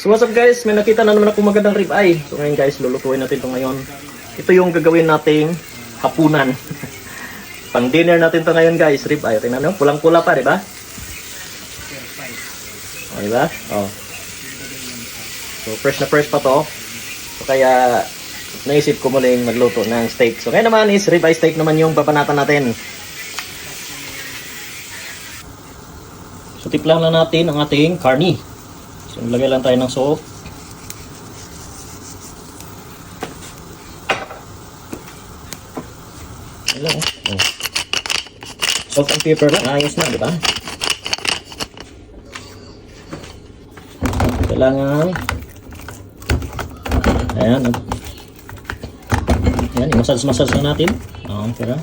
So what's up guys, may nakita na naman ako magandang rib eye. So ngayon guys, lulutuin natin ito ngayon. Ito yung gagawin nating hapunan. Pang dinner natin to ngayon guys, rib eye. Tingnan nyo, pulang-pula pa, di ba? O, di ba? Oh. So fresh na fresh pa to. So kaya naisip ko muling magluto ng steak. So ngayon naman is rib eye steak naman yung papanatan natin. So tiplan lang natin ang ating carne. So, lagay lang tayo ng salt. Hello. Oh. Salt and pepper lang. Ayos na, di ba? Kailangan Ayan. oh. Ayan, i-massage-massage na natin. Oo, pero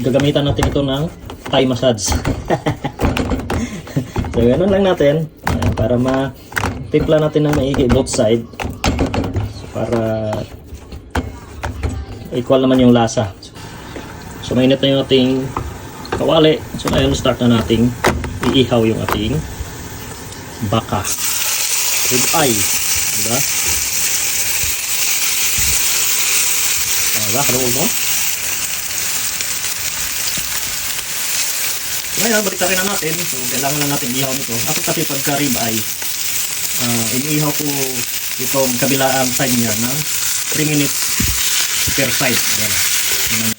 gagamitan natin ito ng Thai massage. so, ganun lang natin. Para ma timpla natin ng maigi both side. Para equal naman yung lasa. So, mainit na yung ating kawali. So, ngayon start na nating iihaw yung ating baka. Rib eye. Diba? Diba? Karoon mo? Ngayon, balik na natin. So, kailangan lang natin ihaw nito. Ako kasi pagka rib eye, uh, iniihaw ko itong kabilaan side niya ng 3 minutes per side. Ayan. Ayan.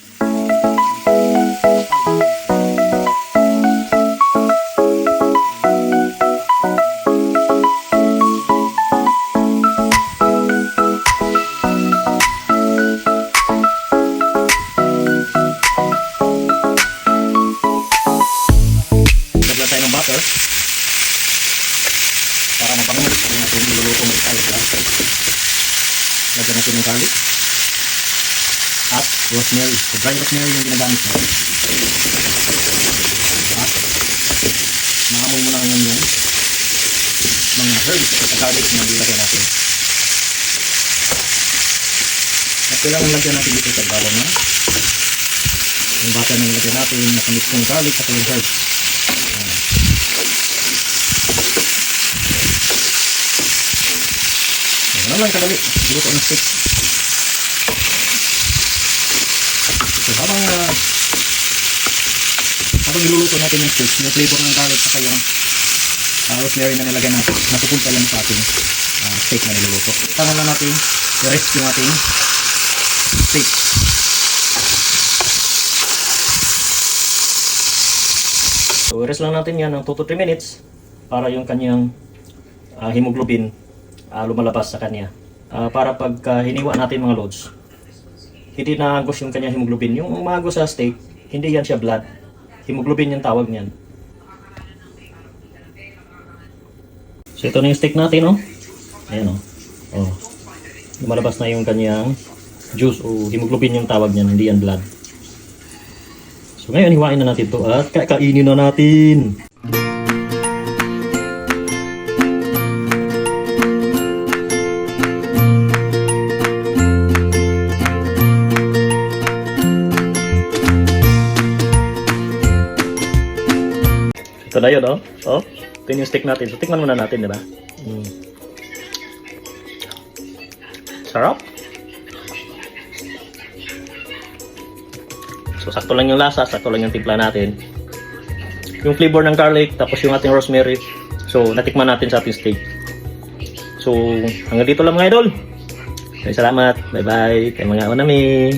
Tayo ng butter para mapangulit kung natin niluluto mo tayo lang. Lagyan natin ng garlic at rosemary. So dry rosemary yung ginagamit mo. At nangamoy mo na ngayon yung mga herbs at garlic na nilagyan natin. At kailangan lagyan natin dito sa bawang na yung butter na nilagyan natin nakamix ng garlic at herbs. Lang kadali. Luto ng steak. So habang uh, habang niluluto natin yung steak, yung flavor ng garlic saka yung uh, rosemary na nilagyan natin, napupunta yan sa ating uh, steak na niluluto. Tangan lang natin i-rest yung ating steak. So i-rest lang natin yan ng 2 to 3 minutes para yung kanyang uh, hemoglobin ah, lumalabas sa kanya. Ah, para pagka hiniwa natin mga loads, hindi naagos yung kanyang hemoglobin. Yung umagos sa steak, hindi yan siya blood. Hemoglobin yung tawag niyan. So ito na yung steak natin, oh. Ayan, oh. oh. Lumalabas na yung kanyang juice o hemoglobin yung tawag niyan, hindi yan blood. So ngayon, hiwain na natin to at kakainin na natin. Ito na yun, oh. Oh, ito yung steak natin. So, tikman muna natin, di ba? Mm. Sarap. So, sakto lang yung lasa, sakto lang yung timpla natin. Yung flavor ng garlic, tapos yung ating rosemary. So, natikman natin sa ating steak. So, hanggang dito lang mga idol. Salamat. Bye-bye. Kay mga unami.